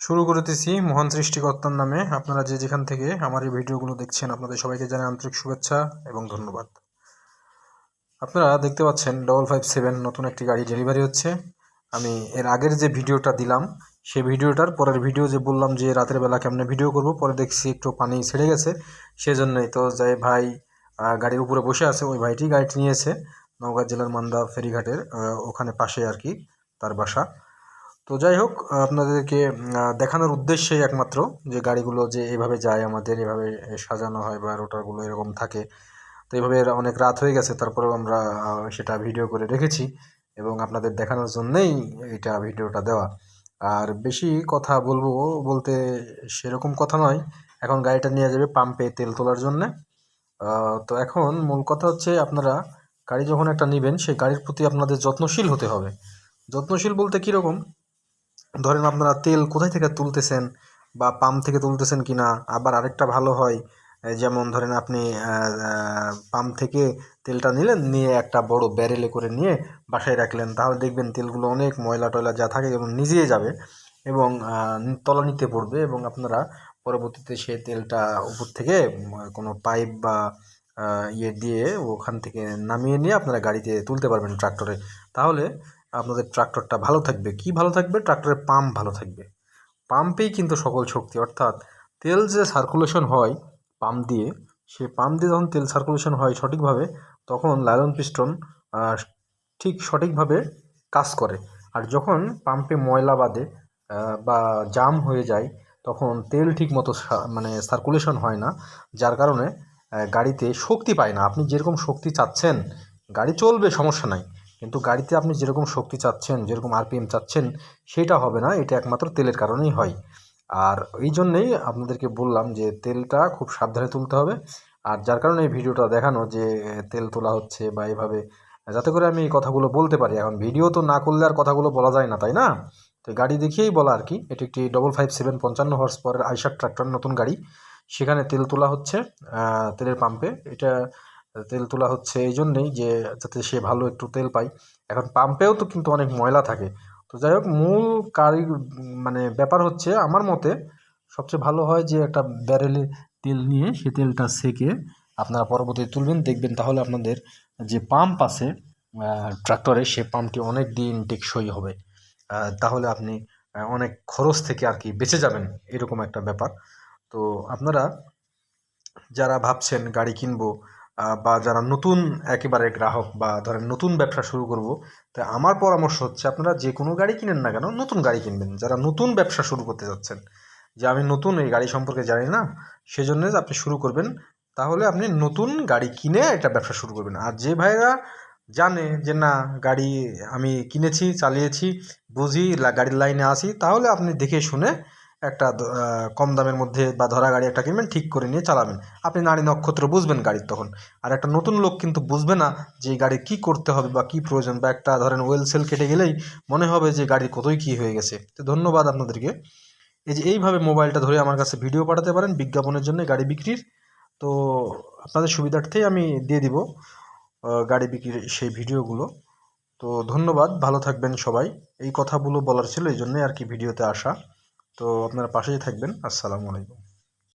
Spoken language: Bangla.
শুরু করতেছি মহান সৃষ্টিকর্তার নামে। আপনারা যে যেখান থেকে আমার এই ভিডিওগুলো দেখছেন, আপনাদের সবাইকে জানাই আন্তরিক শুভেচ্ছা এবং ধন্যবাদ। আপনারা দেখতে পাচ্ছেন ডবল ফাইভ সেভেন নতুন একটি গাড়ি ডেলিভারি হচ্ছে। আমি এর আগের যে ভিডিওটা দিলাম, সেই ভিডিওটার পরের ভিডিও যে বললাম যে রাতের বেলা কেমনে ভিডিও করব, পরে দেখছি একটু পানি ছেড়ে গেছে। সেজন্যই তো যে ভাই গাড়ির উপরে বসে আছে, ওই ভাইটি গাড়িটি নিয়েছে। নওগাঁ জেলার মান্দা ফেরিঘাটের ওখানে পাশে আর কি, তার বাসা। তো যাই হোক আপনাদেরকে দেখানোর উদ্দেশ্যেই একমাত্র যে গাড়িগুলো যে এভাবে যায় আমাদের, এভাবে সাজানো হয় বা রোটারগুলো এরকম থাকে। তো এইভাবে অনেক রাত হয়ে গেছে, তারপরেও আমরা সেটা ভিডিও করে রেখেছি এবং আপনাদের দেখানোর জন্যেই এটা ভিডিওটা দেওয়া। আর বেশি কথা বলব বলতে সেরকম কথা নয়, এখন গাড়িটা নিয়ে যাবে পাম্পে তেল তোলার জন্যে। তো এখন মূল কথা হচ্ছে আপনারা গাড়ি যখন একটা নেবেন, সেই গাড়ির প্রতি আপনাদের যত্নশীল হতে হবে। যত্নশীল বলতে কীরকম? ধরেন আপনারা তেল কোথায় থেকে তুলতেছেন বা পাম্প থেকে তুলতেছেন কি না আবার আরেকটা ভালো হয় যেমন ধরেন আপনি পাম্প থেকে তেলটা নিলেন, নিয়ে একটা বড় ব্যারেলে করে নিয়ে বাসায় রাখলেন, তাহলে দেখবেন তেলগুলো অনেক ময়লা টয়লা যা থাকে যেমন নিজেই যাবে এবং তলানিতে পড়বে এবং আপনারা পরবর্তীতে সে তেলটা উপর থেকে কোনো পাইপ বা ইয়ে দিয়ে ওখান থেকে নামিয়ে নিয়ে আপনারা গাড়িতে তুলতে পারবেন ট্রাক্টরে। তাহলে আপনাদের ট্রাক্টরটা ভালো থাকবে। কি ভালো থাকবে? ট্রাক্টরের পাম্প ভালো থাকবে। পাম্পেই কিন্তু সকল শক্তি অর্থাৎ তেল যে সার্কুলেশন হয় পাম্প দিয়ে সে পাম্প দিয়ে যখন তেল সার্কুলেশন হয় সঠিকভাবে তখন লাইলন পিস্টন ঠিক সঠিকভাবে কাজ করে। আর যখন পাম্পে ময়লা আহ, বা জাম হয়ে যায় তখন তেল ঠিক মতো মানে সার্কুলেশন হয় না। যার কারণে গাড়িতে শক্তি পায় না। আপনি যেরকম শক্তি চাচ্ছেন গাড়ি চলবে সমস্যা নাই। কিন্তু গাড়িতে আপনি যেরকম শক্তি চাচ্ছেন, যেরকম আরপিএম চাচ্ছেন, সেটা হবে না, এটা একমাত্র তেলের কারণেই হয়। আর এই জন্যেই আপনাদেরকে বললাম যে তেলটা খুব সাবধানে তুলতে হবে। আর যার কারণে এই ভিডিওটা দেখানো যে তেল তোলা হচ্ছে বা এভাবে, যাতে করে আমি এই কথাগুলো বলতে পারি। এখন ভিডিও তো না করলে আর কথাগুলো বলা যায় না, তাই না? তো গাড়ি দেখিয়েই বলা আর কি। এটি একটি ডবল ফাইভ সেভেন পঞ্চান্ন হর্স পরের আইসার ট্রাক্টর নতুন গাড়ি। সেখানে তেল তোলা হচ্ছে তেলের পাম্পে এটা তেল তোলা হচ্ছে এই জন্যেই যে যাতে সে ভালো একটু তেল পায়। এখন পাম্পেও তো কিন্তু অনেক ময়লা থাকে। তো যাই হোক, মূল কারি মানে ব্যাপার হচ্ছে আমার মতে সবচেয়ে ভালো হয় যে একটা ব্যারেলে তেল নিয়ে সে তেলটা সেকে আপনারা পরবর্তীতে তুলবেন, দেখবেন তাহলে আপনাদের যে পাম্প আছে ট্রাক্টরে সে পাম্পটি অনেক দিন টেকসই হবে। তাহলে আপনি অনেক খরচ থেকে আর কি বেঁচে যাবেন, এরকম একটা ব্যাপার। তো আপনারা যারা ভাবছেন গাড়ি কিনবো বা যারা নতুন একেবারে গ্রাহক বা ধরেন নতুন ব্যবসা শুরু করব, তা আমার পরামর্শ হচ্ছে আপনারা যে কোনো গাড়ি কিনেন না কেন, নতুন গাড়ি কিনবেন। যারা নতুন ব্যবসা শুরু করতে যাচ্ছেন, যে আমি নতুন এই গাড়ি সম্পর্কে জানি না, সেজন্য আপনি শুরু করবেন, তাহলে আপনি নতুন গাড়ি কিনে একটা ব্যবসা শুরু করবেন। আর যে ভাইরা জানে যে না, গাড়ি আমি কিনেছি, চালিয়েছি, বুঝি গাড়ির লাইনে আসি তাহলে আপনি দেখে শুনে একটা কম দামের মধ্যে বা ধরা গাড়ি একটা কিনবেন, ঠিক করে নিয়ে চালাবেন। আপনি নারী নক্ষত্র বুঝবেন গাড়ির তখন। আর একটা নতুন লোক কিন্তু বুঝবে না যে গাড়ি কী করতে হবে বা কী প্রয়োজন বা একটা ধরেন ওয়েল সেল কেটে গেলেই মনে হবে যে গাড়ির কতই কী হয়ে গেছে। তো ধন্যবাদ আপনাদেরকে। এই যে এইভাবে মোবাইলটা ধরে আমার কাছে ভিডিও পাঠাতে পারেন বিজ্ঞাপনের জন্য গাড়ি বিক্রির। তো আপনাদের সুবিধার্থেই আমি দিয়ে দিব গাড়ি বিক্রির সেই ভিডিওগুলো। তো ধন্যবাদ, ভালো থাকবেন সবাই। এই কথাগুলো বলার ছিল, এই জন্যই আর কি ভিডিওতে আসা। তো আপনারা পাশেই থাকবেন। আসসালামু আলাইকুম।